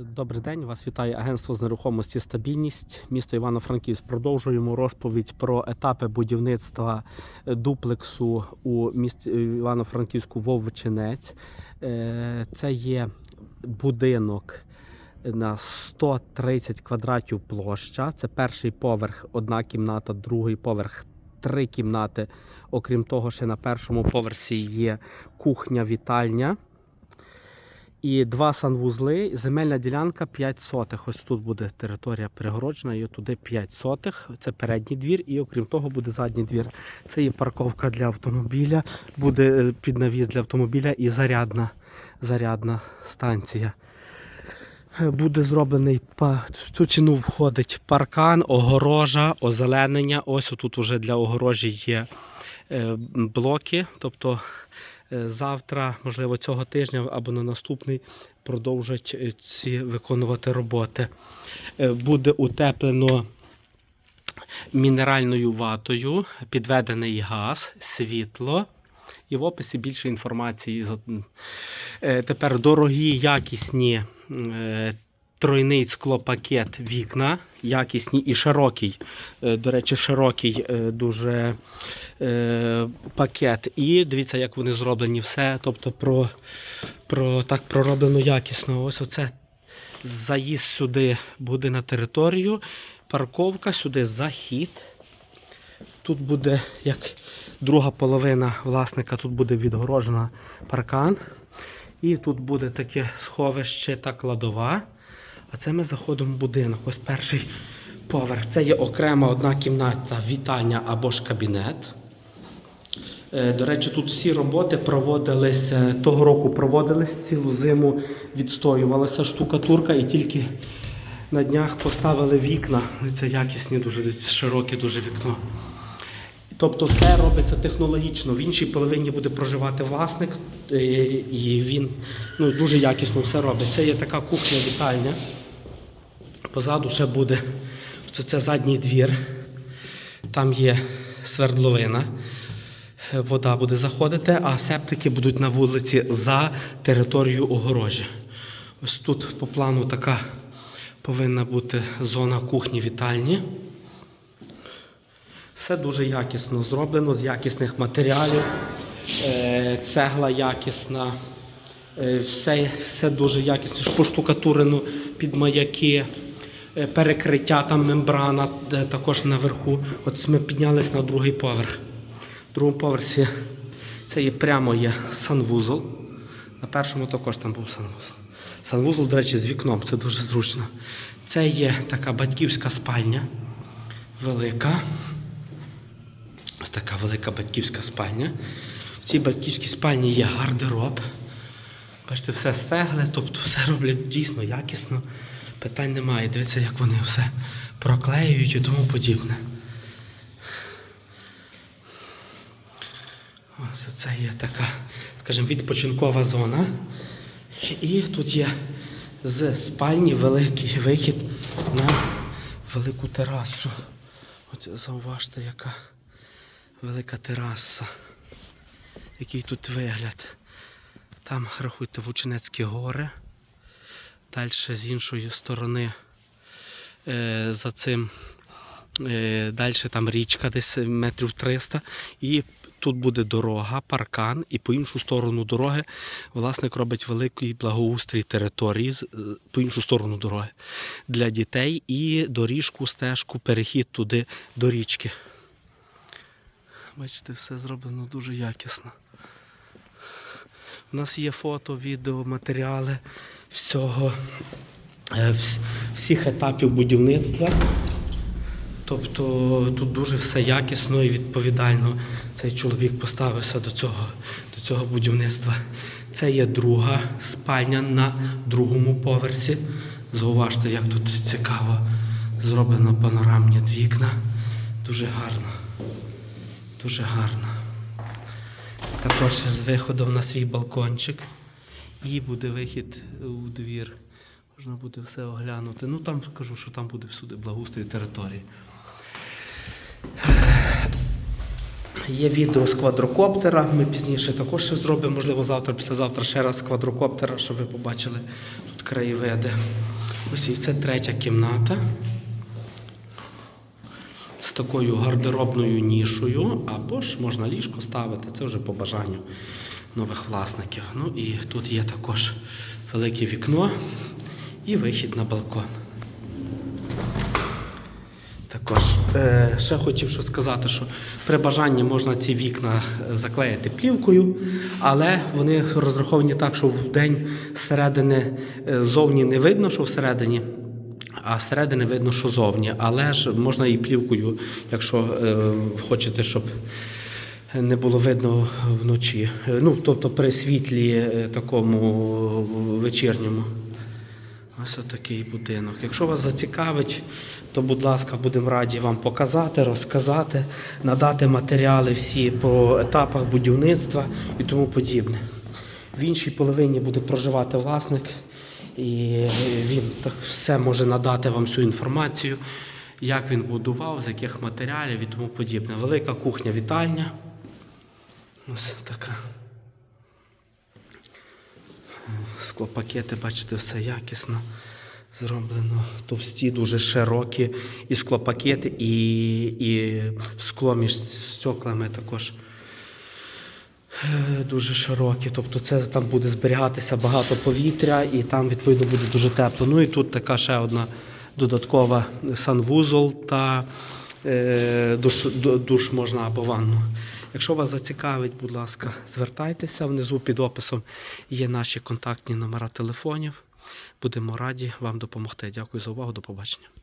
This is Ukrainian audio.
Добрий день, вас вітає агентство з нерухомості Стабільність. Місто Івано-Франківськ. Продовжуємо розповідь про етапи будівництва е, дуплексу у місті Івано-Франківську Вовчинець. Е, Це є будинок на 130 квадратів площа. Це перший поверх, одна кімната, другий поверх. Три кімнати. Окрім того, ще на першому поверсі є кухня, вітальня і два санвузли. Земельна ділянка 5 сотих. Ось тут буде територія перегороджена, і туди 5 сотих. Це передній двір, і окрім того буде задній двір. Це є парковка для автомобіля, буде е, піднавіз для автомобіля і зарядна, зарядна станція. Е, Буде зроблений в цю ціну входить паркан, огорожа, озеленення. Ось тут уже для огорожі є е, блоки. Тобто завтра, можливо, цього тижня або на наступний продовжать е, ці виконувати роботи. Е, Буде утеплено мінеральною ватою, підведений газ, світло. І в описі більше інформації. Е, Тепер дорогі, якісні е, тройний склопакет вікна, якісні і широкий. Е, До речі, широкий е, дуже е, пакет. І дивіться, як вони зроблені все. Тобто про, про, так пророблено якісно. Ось оце заїзд сюди буде на територію, парковка, сюди захід. Тут буде як друга половина власника, тут буде відгорожена паркан. І тут буде таке сховище та кладова. А це ми заходимо в будинок. Ось перший поверх. Це є окрема одна кімната, вітальня або ж кабінет. Е, До речі, тут всі роботи проводилися того року проводились цілу зиму, відстоювалася штукатурка і тільки на днях поставили вікна. Це якісні, дуже широке дуже вікно. Тобто все робиться технологічно. В іншій половині буде проживати власник, е, і він ну, дуже якісно все робить. Це є така кухня-вітальня. Позаду ще буде це, це задній двір. Там є свердловина. Е, Вода буде заходити, а септики будуть на вулиці за територією огорожі. Ось тут по плану така повинна бути зона кухні-вітальні. Все дуже якісно зроблено з якісних матеріалів. Е, Цегла якісна, е, все, все дуже якісно, поштукатурено під маяки, перекриття там мембрана також наверху. От ми піднялись на другий поверх. В другому поверсі це є прямо є санвузол. На першому також там був санвузол. Санвузол, до речі, з вікном, це дуже зручно. Це є така батьківська спальня, велика. Ось така велика батьківська спальня. В цій батьківській спальні є гардероб. Бачите, все з цегли, тобто все роблять дійсно якісно. Питань немає. Дивіться, як вони все проклеюють і тому подібне. Ось це є така, скажімо, відпочинкова зона. І тут є з спальні великий вихід на велику терасу. Оце зауважте, яка велика тераса. Який тут вигляд. Там, рахуйте, Вученецькі гори. Далі з іншої сторони е, за цим е, далі там річка десь метрів 300. І тут буде дорога, паркан, і по іншу сторону дороги власник робить великий благоустрій території е, по іншу сторону дороги для дітей і доріжку, стежку, перехід туди до річки. Бачите, все зроблено дуже якісно. У нас є фото, відео, матеріали всього, е, всіх етапів будівництва. Тобто тут дуже все якісно і відповідально цей чоловік поставився до цього, до цього будівництва. Це є друга спальня на другому поверсі. Зауважте, як тут цікаво зроблено панорамні вікна. Дуже гарно. Дуже гарно. Також з виходом на свій балкончик. І буде вихід у двір. Можна буде все оглянути. Ну там кажу, що там буде всюди благоустрій території. Є відео з квадрокоптера. Ми пізніше також ще зробимо, можливо, завтра, післязавтра ще раз з квадрокоптера, щоб ви побачили тут краєвиди. Ось і це третя кімната з такою гардеробною нішою, або ж можна ліжко ставити, це вже по бажанню нових власників. Ну і тут є також велике вікно і вихід на балкон. Також е, ще хотів що сказати, що при бажанні можна ці вікна е, заклеїти плівкою, але вони розраховані так, що в день зсередини е, зовні не видно, що всередині, а зсередини видно, що зовні. Але ж можна і плівкою, якщо хочете, щоб не було видно вночі. Ну, тобто при світлі такому вечірньому. Ось такий будинок. Якщо вас зацікавить, то, будь ласка, будемо раді вам показати, розказати, надати матеріали всі по етапах будівництва і тому подібне. В іншій половині буде проживати власник, і він так все може надати вам всю інформацію, як він будував, з яких матеріалів і тому подібне. Велика кухня, вітальня. Ось така. Склопакети, бачите, все якісно зроблено. Товсті, дуже широкі і склопакети, і, і скло між стеклами також е, дуже широкі. Тобто це там буде зберігатися багато повітря і там, відповідно, буде дуже тепло. Ну і тут така ще одна додаткова санвузол та е, душ, душ можна або ванну. Якщо вас зацікавить, будь ласка, звертайтеся. Внизу під описом є наші контактні номера телефонів. Будемо раді вам допомогти. Дякую за увагу. До побачення.